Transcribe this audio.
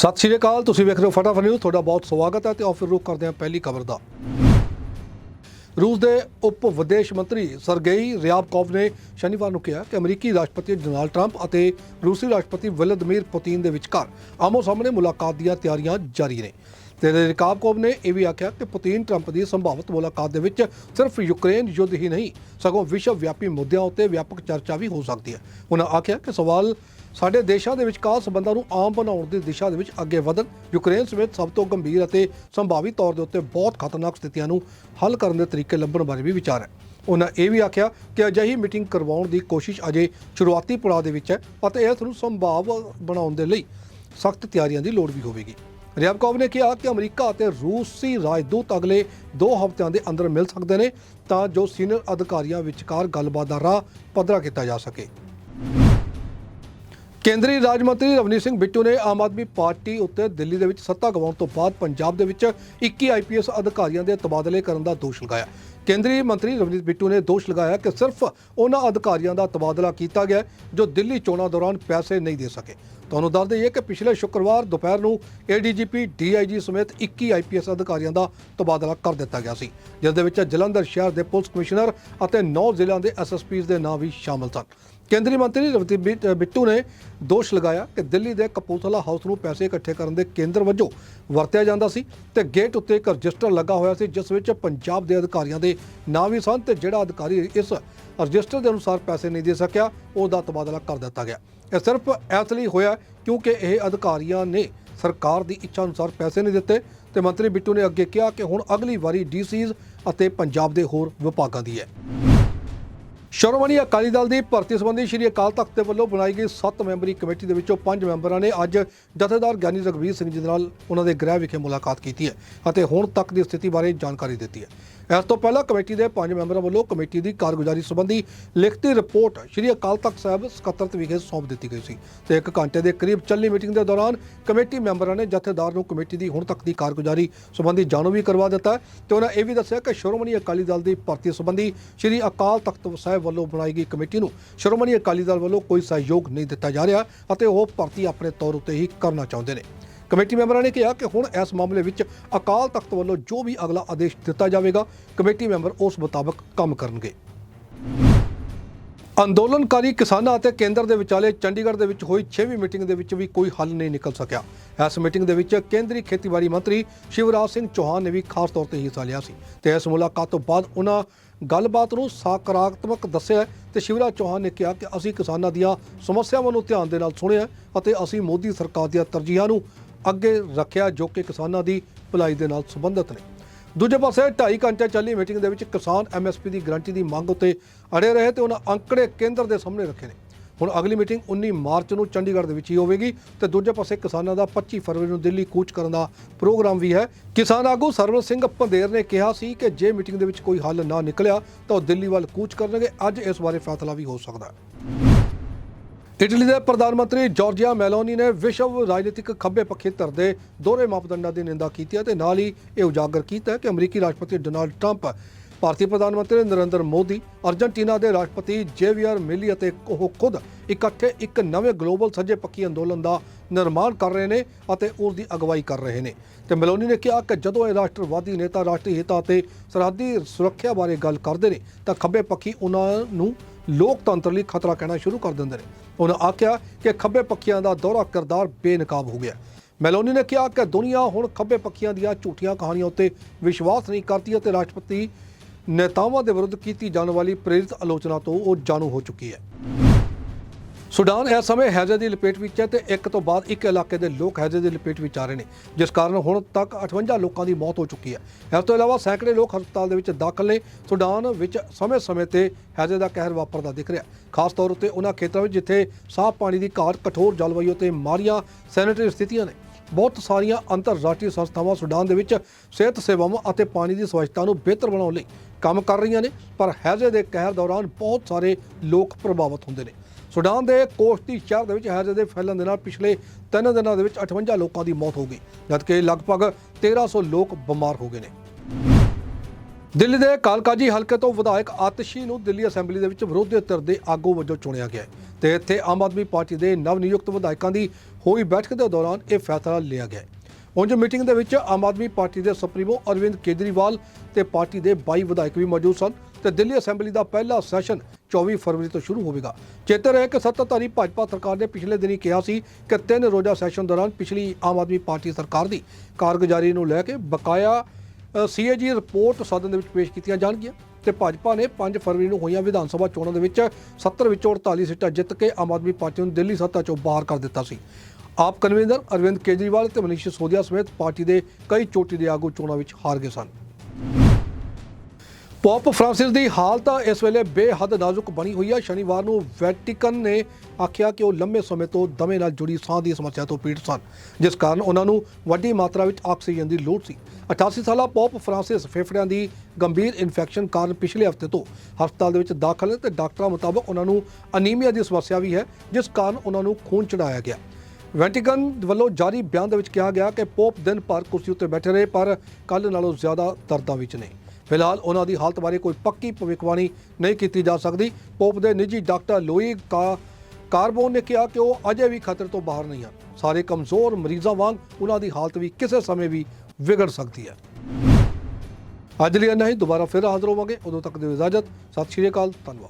ਸਤਿ ਸ਼੍ਰੀ ਅਕਾਲ, ਤੁਸੀਂ ਵੇਖ ਰਹੇ ਹੋ ਫਟਾਫਟ ਨਿਊਜ਼, ਤੁਹਾਡਾ ਬਹੁਤ ਸਵਾਗਤ ਹੈ ਤੇ ਆਓ ਫਿਰ ਰੁਕ ਕਰਦੇ ਹਾਂ ਪਹਿਲੀ ਖਬਰ ਦਾ। ਰੂਸ ਦੇ ਉਪ ਵਿਦੇਸ਼ ਮੰਤਰੀ ਸਰਗੇਈ ਰਿਆਬਕੋਵ ਨੇ ਸ਼ਨੀਵਾਰ ਨੂੰ ਕਿਹਾ ਕਿ ਅਮਰੀਕੀ ਰਾਸ਼ਟਰਪਤੀ ਡੋਨਾਲਡ ਟਰੰਪ ਅਤੇ ਰੂਸੀ ਰਾਸ਼ਟਰਪਤੀ ਵਲਦੀਮੀਰ ਪੁਤਿਨ ਦੇ ਵਿਚਕਾਰ ਆਮੋ ਸਾਹਮਣੇ ਮੁਲਾਕਾਤ ਦੀਆਂ ਤਿਆਰੀਆਂ ਜਾਰੀ ਨੇ। ਤੇ ਰਿਕਾਬਕੋਵ ਨੇ ਇਹ ਵੀ ਆਖਿਆ ਕਿ ਪੁਤਿਨ ਟਰੰਪ ਦੀ ਸੰਭਾਵਿਤ ਮੁਲਾਕਾਤ ਦੇ ਵਿੱਚ ਸਿਰਫ ਯੂਕਰੇਨ ਯੁੱਧ ਹੀ ਨਹੀਂ, ਸਗੋਂ ਵਿਸ਼ਵ ਵਿਆਪੀ ਮੁੱਦਿਆਂ ਉੱਤੇ ਵਿਆਪਕ ਚਰਚਾ ਵੀ ਹੋ ਸਕਦੀ ਹੈ। ਉਹਨਾਂ ਆਖਿਆ ਕਿ ਸਵਾਲ ਸਾਡੇ ਦੇਸ਼ਾਂ ਦੇ ਵਿਚਕਾਰ ਸਬੰਧਾਂ ਨੂੰ ਆਮ ਬਣਾਉਣ ਦੀ ਦਿਸ਼ਾ ਦੇ ਵਿੱਚ ਅੱਗੇ ਵਧਣ, ਯੂਕਰੇਨ ਸਮੇਤ ਸਭ ਤੋਂ ਗੰਭੀਰ ਅਤੇ ਸੰਭਾਵੀ ਤੌਰ ਦੇ ਉੱਤੇ ਬਹੁਤ ਖਤਰਨਾਕ ਸਥਿਤੀਆਂ ਨੂੰ ਹੱਲ ਕਰਨ ਦੇ ਤਰੀਕੇ ਲੱਭਣ ਬਾਰੇ ਵੀ ਵਿਚਾਰ ਹੈ। ਉਹਨਾਂ ਇਹ ਵੀ ਆਖਿਆ ਕਿ ਅਜਿਹੀ ਮੀਟਿੰਗ ਕਰਵਾਉਣ ਦੀ ਕੋਸ਼ਿਸ਼ ਅਜੇ ਸ਼ੁਰੂਆਤੀ ਪੜਾਅ ਦੇ ਵਿੱਚ ਹੈ ਅਤੇ ਇਸ ਨੂੰ ਸੰਭਾਵ ਬਣਾਉਣ ਦੇ ਲਈ ਸਖਤ ਤਿਆਰੀਆਂ ਦੀ ਲੋੜ ਵੀ ਹੋਵੇਗੀ। ਰਿਆਬਕੋਵ ਨੇ ਕਿਹਾ ਕਿ ਅਮਰੀਕਾ ਅਤੇ ਰੂਸੀ ਰਾਜਦੂਤ ਅਗਲੇ 2 ਹਫ਼ਤਿਆਂ ਦੇ ਅੰਦਰ ਮਿਲ ਸਕਦੇ ਨੇ ਤਾਂ ਜੋ ਸੀਨੀਅਰ ਅਧਿਕਾਰੀਆਂ ਵਿਚਕਾਰ ਗੱਲਬਾਤ ਦਾ ਰਾਹ ਪੱਧਰਾ ਕੀਤਾ ਜਾ ਸਕੇ। ਕੇਂਦਰੀ ਰਾਜ ਮੰਤਰੀ ਰਵਨੀਤ ਸਿੰਘ ਬਿੱਟੂ ਨੇ ਆਮ ਆਦਮੀ ਪਾਰਟੀ ਉੱਤੇ ਦਿੱਲੀ ਦੇ ਵਿੱਚ ਸੱਤਾ ਗਵਾਉਣ ਤੋਂ ਬਾਅਦ ਪੰਜਾਬ ਦੇ ਵਿੱਚ 21 ਆਈਪੀਐਸ ਅਧਿਕਾਰੀਆਂ ਦੇ ਤਬਾਦਲੇ ਕਰਨ ਦਾ ਦੋਸ਼ ਲਗਾਇਆ। ਕੇਂਦਰੀ ਮੰਤਰੀ ਰਵਨੀਤ ਬਿੱਟੂ ਨੇ ਦੋਸ਼ ਲਗਾਇਆ ਕਿ ਸਿਰਫ ਉਹਨਾਂ ਅਧਿਕਾਰੀਆਂ ਦਾ ਤਬਾਦਲਾ ਕੀਤਾ ਗਿਆ ਜੋ ਦਿੱਲੀ ਚੋਣਾਂ ਦੌਰਾਨ ਪੈਸੇ ਨਹੀਂ ਦੇ ਸਕੇ। ਤੁਹਾਨੂੰ ਦੱਸ ਦਈਏ ਕਿ ਪਿਛਲੇ ਸ਼ੁੱਕਰਵਾਰ ਦੁਪਹਿਰ ਨੂੰ ਏਡੀਜੀਪੀ ਡੀਆਈਜੀ ਸਮੇਤ 21 ਆਈਪੀਐਸ ਅਧਿਕਾਰੀਆਂ ਦਾ ਤਬਾਦਲਾ ਕਰ ਦਿੱਤਾ ਗਿਆ ਸੀ, ਜਿਸ ਦੇ ਵਿੱਚ ਜਲੰਧਰ ਸ਼ਹਿਰ ਦੇ ਪੁਲਿਸ ਕਮਿਸ਼ਨਰ ਅਤੇ 9 ਜ਼ਿਲ੍ਹਿਆਂ ਦੇ ਐਸਐਸਪੀਜ਼ ਦੇ ਨਾਂ ਵੀ ਸ਼ਾਮਲ ਸਨ। ਕੇਂਦਰੀ ਮੰਤਰੀ ਰਵਤੀ ਬਿੱਟੂ ਨੇ ਦੋਸ਼ ਲਗਾਇਆ ਕਿ ਦਿੱਲੀ ਦੇ ਕਪੂਰਥਲਾ ਹਾਊਸ ਨੂੰ ਪੈਸੇ ਇਕੱਠੇ ਕਰਨ ਦੇ ਕੇਂਦਰ ਵਜੋਂ ਵਰਤਿਆ ਜਾਂਦਾ ਸੀ ਤੇ ਗੇਟ ਉੱਤੇ ਇੱਕ ਰਜਿਸਟਰ ਲੱਗਾ ਹੋਇਆ ਸੀ, ਜਿਸ ਵਿੱਚ ਪੰਜਾਬ ਦੇ ਅਧਿਕਾਰੀਆਂ ਦੇ ਨਾਂ ਵੀ ਸਨ ਤੇ ਜਿਹੜਾ ਅਧਿਕਾਰੀ ਇਸ ਰਜਿਸਟਰ ਦੇ ਅਨੁਸਾਰ ਪੈਸੇ ਨਹੀਂ ਦੇ ਸਕਿਆ, ਉਹਦਾ ਤਬਾਦਲਾ ਕਰ ਦਿੱਤਾ ਗਿਆ। ਇਹ ਸਿਰਫ ਇਸ ਲਈ ਹੋਇਆ ਕਿਉਂਕਿ ਇਹ ਅਧਿਕਾਰੀਆਂ ਨੇ ਸਰਕਾਰ ਦੀ ਇੱਛਾ ਅਨੁਸਾਰ ਪੈਸੇ ਨਹੀਂ ਦਿੱਤੇ ਤੇ ਮੰਤਰੀ ਬਿੱਟੂ ਨੇ ਅੱਗੇ ਕਿਹਾ ਕਿ ਹੁਣ ਅਗਲੀ ਵਾਰੀ ਡੀਸੀਜ਼ ਅਤੇ ਪੰਜਾਬ ਦੇ ਹੋਰ ਵਿਭਾਗਾਂ ਦੀ ਹੈ। ਸ਼੍ਰੋਮਣੀ ਅਕਾਲੀ ਦਲ ਦੀ ਭਰਤੀ ਸੰਬੰਧੀ ਸ਼੍ਰੀ ਅਕਾਲ ਤਖਤ ਦੇ ਵੱਲੋਂ ਬਣਾਈ ਗਈ 7 ਮੈਂਬਰੀ ਕਮੇਟੀ ਦੇ ਵਿੱਚੋਂ 5 ਮੈਂਬਰਾਂ ਨੇ ਅੱਜ ਜਥੇਦਾਰ ਗਿਆਨੀ ਰਘਵੀਰ ਸਿੰਘ ਜੀ ਦੇ ਨਾਲ ਉਹਨਾਂ ਦੇ ਗ੍ਰਹਿ ਵਿਖੇ ਮੁਲਾਕਾਤ ਕੀਤੀ ਹੈ ਅਤੇ ਹੁਣ ਤੱਕ ਦੀ ਸਥਿਤੀ ਬਾਰੇ ਜਾਣਕਾਰੀ ਦਿੱਤੀ ਹੈ। ਇਸ ਤੋਂ ਪਹਿਲਾਂ ਕਮੇਟੀ ਦੇ ਪੰਜ ਮੈਂਬਰਾਂ ਵੱਲੋਂ ਕਮੇਟੀ ਦੀ ਕਾਰਗੁਜ਼ਾਰੀ ਸੰਬੰਧੀ ਲਿਖਤੀ ਰਿਪੋਰਟ ਸ਼੍ਰੀ ਅਕਾਲ ਤਖਤ ਸਾਹਿਬ ਸਕੱਤਰਤ ਵਿਖੇ ਸੌਂਪ ਦਿੱਤੀ ਗਈ ਸੀ ਤੇ ਇੱਕ ਘੰਟੇ ਦੇ ਕਰੀਬ ਚੱਲੀ ਮੀਟਿੰਗ ਦੇ ਦੌਰਾਨ ਕਮੇਟੀ ਮੈਂਬਰਾਂ ਨੇ ਜਥੇਦਾਰ ਨੂੰ ਕਮੇਟੀ ਦੀ ਹੁਣ ਤੱਕ ਦੀ ਕਾਰਗੁਜ਼ਾਰੀ ਸੰਬੰਧੀ ਜਾਣੂ ਵੀ ਕਰਵਾ ਦਿੱਤਾ ਹੈ ਤੇ ਉਹਨਾਂ ਇਹ ਵੀ ਦੱਸਿਆ ਕਿ ਸ਼੍ਰੋਮਣੀ ਅਕਾਲੀ ਦਲ ਦੀ ਭਰਤੀ ਸੰਬੰਧੀ ਸ਼੍ਰੀ ਅਕਾਲ ਤਖਤ ਸਾਹਿਬ ਵੱਲੋਂ ਬਣਾਈ ਗਈ ਕਮੇਟੀ ਨੂੰ ਸ਼੍ਰੋਮਣੀ ਅਕਾਲੀ ਦਲ ਵੱਲੋਂ ਕੋਈ ਸਹਿਯੋਗ ਨਹੀਂ ਦਿੱਤਾ ਜਾ ਰਿਹਾ ਅਤੇ ਉਹ ਭਰਤੀ ਆਪਣੇ ਤੌਰ ਉੱਤੇ ਹੀ ਕਰਨਾ ਚਾਹੁੰਦੇ ਨੇ। ਕਮੇਟੀ ਮੈਂਬਰਾਂ ਨੇ ਕਿਹਾ ਕਿ ਹੁਣ ਇਸ ਮਾਮਲੇ ਵਿੱਚ ਅਕਾਲ ਤਖਤ ਵੱਲੋਂ ਜੋ ਵੀ ਅਗਲਾ ਆਦੇਸ਼ ਦਿੱਤਾ ਜਾਵੇਗਾ, ਕਮੇਟੀ ਮੈਂਬਰ ਉਸ ਮੁਤਾਬਕ ਕੰਮ ਕਰਨਗੇ। ਅੰਦੋਲਨਕਾਰੀ ਕਿਸਾਨਾਂ ਅਤੇ ਕੇਂਦਰ ਦੇ ਵਿਚਾਲੇ ਚੰਡੀਗੜ੍ਹ ਦੇ ਵਿੱਚ ਹੋਈ 6ਵੀਂ ਮੀਟਿੰਗ ਦੇ ਵਿੱਚ ਵੀ ਕੋਈ ਹੱਲ ਨਹੀਂ ਨਿਕਲ ਸਕਿਆ। ਇਸ ਮੀਟਿੰਗ ਦੇ ਵਿੱਚ ਕੇਂਦਰੀ ਖੇਤੀਬਾੜੀ ਮੰਤਰੀ ਸ਼ਿਵਰਾਜ ਸਿੰਘ ਚੌਹਾਨ ਨੇ ਵੀ ਖਾਸ ਤੌਰ ਤੇ ਹਿੱਸਾ ਲਿਆ ਸੀ ਤੇ ਇਸ ਮੁਲਾਕਾਤ ਤੋਂ ਬਾਅਦ ਉਹਨਾਂ ਗੱਲਬਾਤ ਨੂੰ ਸਕਾਰਾਤਮਕ ਦੱਸਿਆ ਤੇ ਸ਼ਿਵਰਾਜ ਚੌਹਾਨ ਨੇ ਕਿਹਾ ਕਿ ਅਸੀਂ ਕਿਸਾਨਾਂ ਦੀਆਂ ਸਮੱਸਿਆਵਾਂ ਨੂੰ ਧਿਆਨ ਦੇ ਨਾਲ ਸੁਣਿਆ ਅਤੇ ਅਸੀਂ ਮੋਦੀ ਸਰਕਾਰ ਦੀਆਂ ਤਰਜੀਹਾਂ ਨੂੰ ਅੱਗੇ ਰੱਖਿਆ ਜੋ ਕਿ ਕਿਸਾਨਾਂ ਦੀ ਭਲਾਈ ਦੇ ਨਾਲ ਸੰਬੰਧਿਤ ਨੇ। ਦੂਜੇ ਪਾਸੇ 2.5 ਘੰਟੇ ਚੱਲੀ ਮੀਟਿੰਗ ਦੇ ਵਿੱਚ ਕਿਸਾਨ ਐਮਐਸਪੀ ਦੀ ਗਰੰਟੀ ਦੀ ਮੰਗ ਉੱਤੇ ਅੜੇ ਰਹੇ ਤੇ ਉਹਨਾਂ ਅੰਕੜੇ ਕੇਂਦਰ ਦੇ ਸਾਹਮਣੇ ਰੱਖੇ ਨੇ। ਹੁਣ ਅਗਲੀ ਮੀਟਿੰਗ 19 ਮਾਰਚ ਨੂੰ ਚੰਡੀਗੜ੍ਹ ਦੇ ਵਿੱਚ ਹੀ ਹੋਵੇਗੀ ਤੇ ਦੂਜੇ ਪਾਸੇ ਕਿਸਾਨਾਂ ਦਾ 25 ਫਰਵਰੀ ਨੂੰ ਦਿੱਲੀ ਕੂਚ ਕਰਨ ਦਾ ਪ੍ਰੋਗਰਾਮ ਵੀ ਹੈ। ਕਿਸਾਨ ਆਗੂ ਸਰਵਨ ਸਿੰਘ ਪੰਦੇਰ ਨੇ ਕਿਹਾ ਸੀ ਕਿ ਜੇ ਮੀਟਿੰਗ ਦੇ ਵਿੱਚ ਕੋਈ ਹੱਲ ਨਾ ਨਿਕਲਿਆ ਤਾਂ ਉਹ ਦਿੱਲੀ ਵੱਲ ਕੂਚ ਕਰਨਗੇ। ਅੱਜ ਇਸ ਬਾਰੇ ਫੈਸਲਾ ਵੀ ਹੋ ਸਕਦਾ ਹੈ। ਇਟਲੀ ਦੇ ਪ੍ਰਧਾਨ ਮੰਤਰੀ ਜਾਰਜੀਆ ਮੈਲੋਨੀ ਨੇ ਵਿਸ਼ਵ ਰਾਜਨੀਤਿਕ ਖੱਬੇ ਪੱਖੀ ਧਿਰ ਦੇ ਦੋਹਰੇ ਮਾਪਦੰਡਾਂ ਦੀ ਨਿੰਦਾ ਕੀਤੀ ਹੈ ਤੇ ਨਾਲ ਹੀ ਇਹ ਉਜਾਗਰ ਕੀਤਾ ਕਿ ਅਮਰੀਕੀ ਰਾਸ਼ਟਰਪਤੀ ਡੋਨਾਲਡ ਟਰੰਪ, ਭਾਰਤੀ ਪ੍ਰਧਾਨ ਮੰਤਰੀ ਨਰਿੰਦਰ ਮੋਦੀ, ਅਰਜਨਟੀਨਾ ਦੇ ਰਾਸ਼ਟਰਪਤੀ ਜੇਵੀਅਰ ਮਿਲੀ ਅਤੇ ਉਹ ਖੁਦ ਇਕੱਠੇ ਇੱਕ ਨਵੇਂ ਗਲੋਬਲ ਸੱਜੇ ਪੱਖੀ ਅੰਦੋਲਨ ਦਾ ਨਿਰਮਾਣ ਕਰ ਰਹੇ ਨੇ ਅਤੇ ਉਸ ਦੀ ਅਗਵਾਈ ਕਰ ਰਹੇ ਨੇ। ਤੇ ਮੈਲੋਨੀ ਨੇ ਕਿਹਾ ਕਿ ਜਦੋਂ ਇਹ ਰਾਸ਼ਟਰਵਾਦੀ ਨੇਤਾ ਰਾਸ਼ਟਰੀ ਹਿੱਤਾਂ ਅਤੇ ਸਰਹੱਦੀ ਸੁਰੱਖਿਆ ਬਾਰੇ ਗੱਲ ਕਰਦੇ ਨੇ ਤਾਂ ਖੱਬੇ ਪੱਖੀ ਉਹਨਾਂ ਨੂੰ ਲੋਕਤੰਤਰ ਲਈ ਖਤਰਾ ਕਹਿਣਾ ਸ਼ੁਰੂ ਕਰ ਦਿੰਦੇ ਨੇ। ਉਹਨਾਂ ਆਖਿਆ ਕਿ ਖੱਬੇ ਪੱਖੀਆਂ ਦਾ ਦੌਰਾ ਕਿਰਦਾਰ ਬੇਨਕਾਬ ਹੋ ਗਿਆ। ਮੈਲੋਨੀ ਨੇ ਕਿਹਾ ਕਿ ਦੁਨੀਆ ਹੁਣ ਖੱਬੇ ਪੱਖੀਆਂ ਦੀਆਂ ਝੂਠੀਆਂ ਕਹਾਣੀਆਂ ਉੱਤੇ ਵਿਸ਼ਵਾਸ ਨਹੀਂ ਕਰਦੀ ਅਤੇ ਰਾਸ਼ਟਰਪਤੀ ਨੇਤਾਵਾਂ ਦੇ ਵਿਰੁੱਧ ਕੀਤੀ ਜਾਣ ਵਾਲੀ ਪ੍ਰੇਰਿਤ ਆਲੋਚਨਾ ਤੋਂ ਉਹ ਜਾਣੂ ਹੋ ਚੁੱਕੀ ਹੈ। ਸੁਡਾਨ ਇਸ ਸਮੇਂ ਹੈਜ਼ੇ ਦੀ ਲਪੇਟ ਵਿੱਚ ਹੈ ਤੇ ਇੱਕ ਤੋਂ ਬਾਅਦ ਇੱਕ ਇਲਾਕੇ ਦੇ ਲੋਕ ਹੈਜ਼ੇ ਦੀ ਲਪੇਟ ਵਿੱਚ ਆ ਰਹੇ ਨੇ, ਜਿਸ ਕਾਰਨ ਹੁਣ ਤੱਕ 58 ਲੋਕਾਂ ਦੀ ਮੌਤ ਹੋ ਚੁੱਕੀ ਹੈ। ਇਸ ਤੋਂ ਇਲਾਵਾ ਸੈਂਕੜੇ ਲੋਕ ਹਸਪਤਾਲ ਦੇ ਵਿੱਚ ਦਾਖਲ ਨੇ, ਸੁਡਾਨ ਵਿੱਚ ਸਮੇਂ-ਸਮੇਂ ਤੇ ਹੈਜ਼ੇ ਦਾ ਕਹਿਰ ਵਾਪਰਦਾ ਦਿਖ ਰਿਹਾ ਖਾਸ ਤੌਰ ਉੱਤੇ ਉਹਨਾਂ ਖੇਤਰਾਂ ਵਿੱਚ ਜਿੱਥੇ ਸਾਫ਼ ਪਾਣੀ ਦੀ ਘਾਟ, ਕਠੋਰ ਜਲਵਾਯੂ ਤੇ ਮਾਰੀਆਂ ਸੈਨੇਟਰੀ ਸਥਿਤੀਆਂ ਨੇ, ਬਹੁਤ ਸਾਰੀਆਂ ਅੰਤਰਰਾਸ਼ਟਰੀ ਸੰਸਥਾਵਾਂ ਸੁਡਾਨ ਦੇ ਵਿੱਚ ਸਿਹਤ ਸੇਵਾਵਾਂ ਅਤੇ ਪਾਣੀ ਦੀ ਸਵੱਛਤਾ ਨੂੰ ਬਿਹਤਰ ਬਣਾਉਣ ਲਈ ਕੰਮ ਕਰ ਰਹੀਆਂ ਨੇ, ਪਰ ਹੈਜ਼ੇ ਦੇ ਕਹਿਰ ਦੌਰਾਨ ਬਹੁਤ ਸਾਰੇ ਲੋਕ ਪ੍ਰਭਾਵਿਤ ਹੁੰਦੇ ਨੇ। ਸੁਡਾਨ ਦੇ ਕੋਸ਼ਤੀ ਸ਼ਹਿਰ ਦੇ ਵਿੱਚ ਹੈਜ਼ੇ ਦੇ ਫੈਲਣ ਦੇ ਨਾਲ ਪਿਛਲੇ 3 ਦਿਨਾਂ ਦੇ ਵਿੱਚ 58 ਲੋਕਾਂ ਦੀ ਮੌਤ ਹੋ ਗਈ, ਜਦਕਿ ਲਗਭਗ 1300 ਲੋਕ ਬਿਮਾਰ ਹੋ ਗਏ ਨੇ ਦਿੱਲੀ ਦੇ ਕਾਲਕਾਜੀ ਹਲਕੇ ਤੋਂ ਵਿਧਾਇਕ ਆਤਸ਼ੀ ਨੂੰ ਦਿੱਲੀ ਅਸੈਂਬਲੀ ਦੇ ਵਿੱਚ ਵਿਰੋਧੀ ਧਿਰ ਦੇ ਆਗੂ ਵਜੋਂ ਚੁਣਿਆ ਗਿਆ ਹੈ ਤੇ ਇੱਥੇ ਆਮ ਆਦਮੀ ਪਾਰਟੀ ਦੇ ਨਵ ਨਿਯੁਕਤ ਵਿਧਾਇਕਾਂ ਦੀ ਹੋਈ ਬੈਠਕ ਦੇ ਦੌਰਾਨ ਇਹ ਫੈਸਲਾ ਲਿਆ ਗਿਆ ਹੈ। ਉਂਝ ਮੀਟਿੰਗ ਦੇ ਵਿੱਚ ਆਮ ਆਦਮੀ ਪਾਰਟੀ ਦੇ ਸੁਪਰੀਮੋ ਅਰਵਿੰਦ ਕੇਜਰੀਵਾਲ ਤੇ ਪਾਰਟੀ ਦੇ 22 ਵਿਧਾਇਕ ਵੀ ਮੌਜੂਦ ਸਨ ਤੇ ਦਿੱਲੀ ਅਸੈਂਬਲੀ ਦਾ ਪਹਿਲਾ ਸੈਸ਼ਨ 24 ਫਰਵਰੀ ਤੋਂ ਸ਼ੁਰੂ ਹੋਵੇਗਾ। ਚੇਤੇ ਰਹੇ ਕਿ ਸੱਤਾਧਾਰੀ ਭਾਜਪਾ ਸਰਕਾਰ ਨੇ ਪਿਛਲੇ ਦਿਨੀ ਕਿਹਾ ਸੀ ਕਿ ਤਿੰਨ ਰੋਜ਼ਾ ਸੈਸ਼ਨ ਦੌਰਾਨ ਪਿਛਲੀ ਆਮ ਆਦਮੀ ਪਾਰਟੀ ਸਰਕਾਰ ਦੀ ਕਾਰਗੁਜ਼ਾਰੀ ਨੂੰ ਲੈ ਕੇ ਬਕਾਇਆ ਸੀਏਜੀ ਰਿਪੋਰਟ ਸਦਨ ਦੇ ਵਿੱਚ ਪੇਸ਼ ਕੀਤੀਆਂ ਜਾਣਗੀਆਂ ਤੇ ਭਾਜਪਾ ਨੇ 5 ਫਰਵਰੀ ਨੂੰ ਹੋਈਆਂ ਵਿਧਾਨ ਸਭਾ ਚੋਣਾਂ ਦੇ ਵਿੱਚ 70 ਵਿੱਚੋਂ 48 ਸੀਟਾਂ ਜਿੱਤ ਕੇ ਆਮ ਆਦਮੀ ਪਾਰਟੀ ਨੂੰ ਦਿੱਲੀ ਸੱਤਾ ਚੋਂ ਬਾਹਰ ਕਰ ਦਿੱਤਾ ਸੀ। ਆਪ ਕਨਵੀਨਰ ਅਰਵਿੰਦ ਕੇਜਰੀਵਾਲ ਤੇ ਮਨੀਸ਼ ਸਿਸੋਦੀਆ ਸਮੇਤ ਪਾਰਟੀ ਦੇ ਕਈ ਚੋਟੀ ਦੇ ਆਗੂ ਚੋਣਾਂ ਵਿੱਚ ਹਾਰ ਗਏ ਸਨ। ਪੋਪ ਫਰਾਂਸਿਸ ਦੀ ਹਾਲਤ ਇਸ ਵੇਲੇ ਬੇਹੱਦ ਨਾਜ਼ੁਕ ਬਣੀ ਹੋਈ ਹੈ ਸ਼ਨੀਵਾਰ ਨੂੰ ਵੈਟੀਕਨ ਨੇ ਆਖਿਆ ਕਿ ਉਹ ਲੰਮੇ ਸਮੇਂ ਤੋਂ ਦਮੇ ਨਾਲ ਜੁੜੀ ਸਾਹ ਦੀ ਸਮੱਸਿਆ ਤੋਂ ਪੀੜਤ ਸਨ, ਜਿਸ ਕਾਰਨ ਉਹਨਾਂ ਨੂੰ ਵੱਡੀ ਮਾਤਰਾ ਵਿੱਚ ਆਕਸੀਜਨ ਦੀ ਲੋੜ ਸੀ। 88 ਸਾਲਾ ਪੋਪ ਫਰਾਂਸਿਸ ਫੇਫੜਿਆਂ ਦੀ ਗੰਭੀਰ ਇਨਫੈਕਸ਼ਨ ਕਾਰਨ ਪਿਛਲੇ ਹਫ਼ਤੇ ਤੋਂ ਹਸਪਤਾਲ ਦੇ ਵਿੱਚ ਦਾਖਲ ਹੈ ਤੇ ਡਾਕਟਰਾਂ ਮੁਤਾਬਕ ਉਹਨਾਂ ਨੂੰ ਅਨੀਮੀਆ ਦੀ ਸਮੱਸਿਆ ਵੀ ਹੈ, ਜਿਸ ਕਾਰਨ ਉਹਨਾਂ ਨੂੰ ਖੂਨ ਚੜਾਇਆ ਗਿਆ। ਵੈਟੀਕਨ ਵੱਲੋਂ ਜਾਰੀ ਬਿਆਨ ਦੇ ਵਿੱਚ ਕਿਹਾ ਗਿਆ ਕਿ ਪੋਪ ਦਿਨ ਭਰ ਕੁਰਸੀ ਉੱਤੇ ਬੈਠੇ ਰਹੇ, ਪਰ ਕੱਲ ਨਾਲੋਂ ਜ਼ਿਆਦਾ ਦਰਦਾਂ ਵਿੱਚ ਨੇ। ਫਿਲਹਾਲ ਉਹਨਾਂ ਦੀ ਹਾਲਤ ਬਾਰੇ ਕੋਈ ਪੱਕੀ ਭਵਿੱਖਬਾਣੀ ਨਹੀਂ ਕੀਤੀ ਜਾ ਸਕਦੀ। ਪੋਪ ਦੇ ਨਿੱਜੀ ਡਾਕਟਰ ਲੋਈ ਕਾ ਕਾਰਬੋਨ ਨੇ ਕਿਹਾ ਕਿ ਉਹ ਅਜੇ ਵੀ ਖਤਰੇ ਤੋਂ ਬਾਹਰ ਨਹੀਂ ਹਨ। ਸਾਰੇ ਕਮਜ਼ੋਰ ਮਰੀਜ਼ਾਂ ਵਾਂਗ ਉਹਨਾਂ ਦੀ ਹਾਲਤ ਵੀ ਕਿਸੇ ਸਮੇਂ ਵੀ ਵਿਗੜ ਸਕਦੀ ਹੈ। ਅੱਜ ਲਈ ਇੰਨਾ ਹੀ। ਦੁਬਾਰਾ ਫਿਰ ਹਾਜ਼ਰ ਹੋਵਾਂਗੇ। ਉਦੋਂ ਤੱਕ ਦੀ ਇਜਾਜ਼ਤ। ਸਤਿ ਸ਼੍ਰੀ ਅਕਾਲ। ਧੰਨਵਾਦ।